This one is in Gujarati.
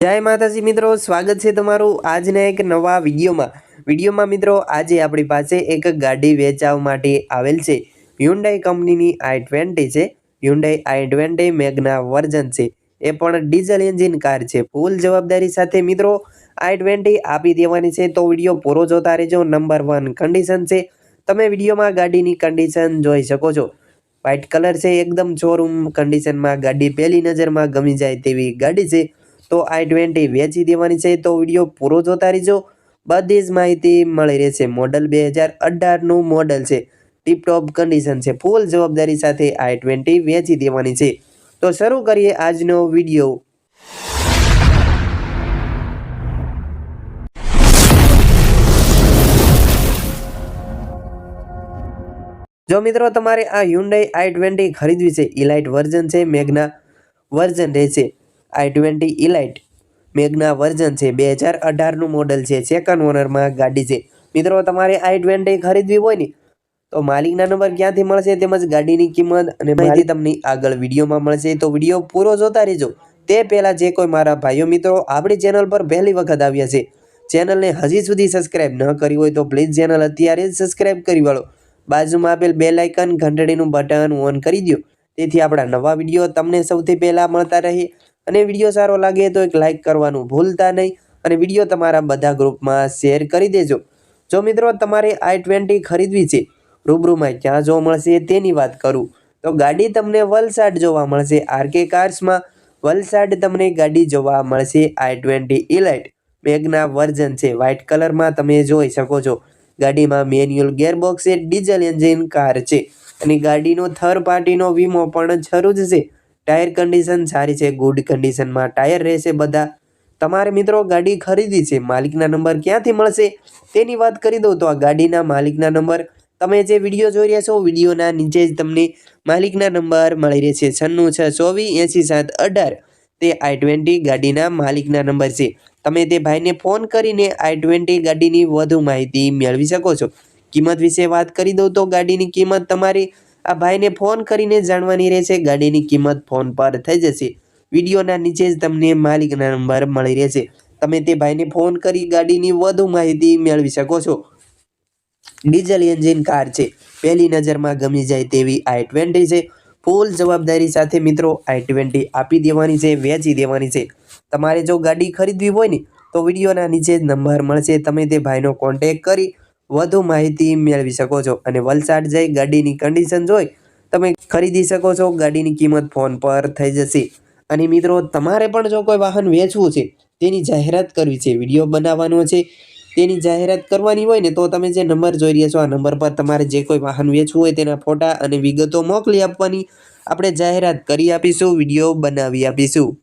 જય માતાજી મિત્રો, સ્વાગત છે તમારું આજના એક નવા વિડીયોમાં. વિડીયોમાં મિત્રો, આજે આપણી પાસે એક ગાડી વેચાવ માટે આવેલ છે. હ્યુન્ડાઈ કંપનીની આઈ ટ્વેન્ટી છે. Hyundai i twenty Magna version છે. એ પણ ડીઝલ એન્જિન કાર છે. ફૂલ જવાબદારી સાથે મિત્રો, આઈ ટ્વેન્ટી આપી દેવાની છે. તો વીડિયો પૂરો જોતા રહેજો. નંબર વન કન્ડિશન છે. તમે વિડીયોમાં ગાડીની કન્ડિશન જોઈ શકો છો. વ્હાઇટ કલર છે. એકદમ શોરૂમ કન્ડિશનમાં ગાડી પહેલી નજરમાં ગમી જાય તેવી ગાડી છે. તો આઈ ટ્વેન્ટી વેચી દેવાની છે. તો વીડિયો પૂરો જોતા રહીજો. બધી જ માહિતી મળી રહેશે. મોડલ બે હજાર અઢારનું મોડલ છે. ટીપટોપ કન્ડિશન છે. ફૂલ જવાબદારી સાથે આઈ ટ્વેન્ટી વેચી દેવાની છે. તો શરૂ કરીએ આજનો વીડિયો. જો મિત્રો તમારે આ હ્યુન્ડાઈ આઈ ટ્વેન્ટી ખરીદવી છે ઇલાઇટ વર્ઝન છે મેઘના વર્ઝન રહેશે. I twenty Elite Magna version છે. બે હજાર અઢારનું મોડલ છે. સેકન્ડ ઓનરમાં ગાડી છે. મિત્રો, તમારે આઈ ટ્વેન્ટી ખરીદવી હોય ને, તો માલિકના નંબર ક્યાંથી મળશે તેમજ ગાડીની કિંમત અને માહિતી તમને આગળ વિડીયોમાં મળશે. તો વીડિયો પૂરો જોતા રહેજો. તે પહેલાં જે કોઈ મારા ભાઈઓ મિત્રો આપણી ચેનલ પર પહેલી વખત આવ્યા છે, ચેનલને હજી સુધી સબસ્ક્રાઇબ ન કરી હોય તો પ્લીઝ ચેનલ અત્યારે જ સબસ્ક્રાઇબ કરી વાળો. બાજુમાં આપેલ બે લાઇકન ઘંટડીનું બટન ઓન કરી દો તેથી આપણા નવા વીડિયો તમને સૌથી પહેલાં મળતા રહે. અને વીડિયો સારો લાગે તો એક લાઇક કરવાનું ભૂલતા નહીં અને વીડિયો તમારા બધા ગ્રુપમાં શેર કરી દેજો. જો મિત્રો તમારે આઈ ટ્વેન્ટી ખરીદવી છે, રૂબરૂમાં ક્યાં જોવા મળશે તેની વાત કરું. તો ગાડી તમને વલસાડ જોવા મળશે આરકે કાર્સમાં વલસાડ તમને ગાડી જોવા મળશે i twenty Elite Magna version છે વ્હાઇટ કલરમાં તમે જોઈ શકો છો. ગાડીમાં મેન્યુઅલ ગેરબોક્સ છે ડીઝલ એન્જિન કાર છે. અને ગાડીનો થર્ડ પાર્ટીનો વીમો પણ જરૂર છે. ટાયર કન્ડિશન સારી છે ગુડ કન્ડિશનમાં ટાયર રહેશે બધા. તમારે મિત્રો ગાડી ખરીદી છે, માલિકના નંબર ક્યાંથી મળશે તેની વાત કરી દઉં તો આ ગાડીના માલિકના નંબર. તમે જે વીડિયો જોઈ રહ્યા છો, વિડીયોના નીચે જ તમને માલિકના નંબર મળી રહેશે. છન્નું છ, ચોવીસ એંસી સાત, અઢાર. તે આઈ ટ્વેન્ટી ગાડીના માલિકના નંબર છે. તમે તે ભાઈને ફોન કરીને આઈ ટ્વેન્ટી ગાડીની વધુ માહિતી મેળવી શકો છો. કિંમત વિશે વાત કરી દઉં તો ગાડીની કિંમત તમારી આ ભાઈને ફોન કરીને જાણવાની રહેશે ગાડીની કિંમત ફોન પર થઈ જશે. વિડીયોના નીચે જ તમને માલિકના નંબર મળી રહેશે. તમે તે ભાઈને ફોન કરી ગાડીની વધુ માહિતી મેળવી શકો છો. ડીઝલ એન્જિન કાર છે. પહેલી નજરમાં ગમી જાય તેવી આઈ ટ્વેન્ટી છે. ફૂલ જવાબદારી સાથે મિત્રો આઈ ટ્વેન્ટી આપી દેવાની છે, વેચી દેવાની છે. તમારે જો ગાડી ખરીદવી હોય ને, તો વિડીયોના નીચે જ નંબર મળશે. તમે તે ભાઈનો કોન્ટેક કરી વધુ માહિતી મેળવી શકો છો અને વલસાડ જઈ ગાડીની કન્ડિશન જોઈ તમે ખરીદી શકો છો, ગાડીની કિંમત ફોન પર થઈ જશે. અને મિત્રો, તમારે પણ જો કોઈ વાહન વેચવું છે, તેની જાહેરાત કરવી છે, વીડિયો બનાવવાનો છે, તેની જાહેરાત કરવાની હોય ને તો તમે જે નંબર જોઈ રહ્યા છો, આ નંબર પર તમારે જે કોઈ વાહન વેચવું હોય તેના ફોટા અને વિગતો મોકલી આપવાની. આપણે જાહેરાત કરી આપીશું, વીડિયો બનાવી આપીશું.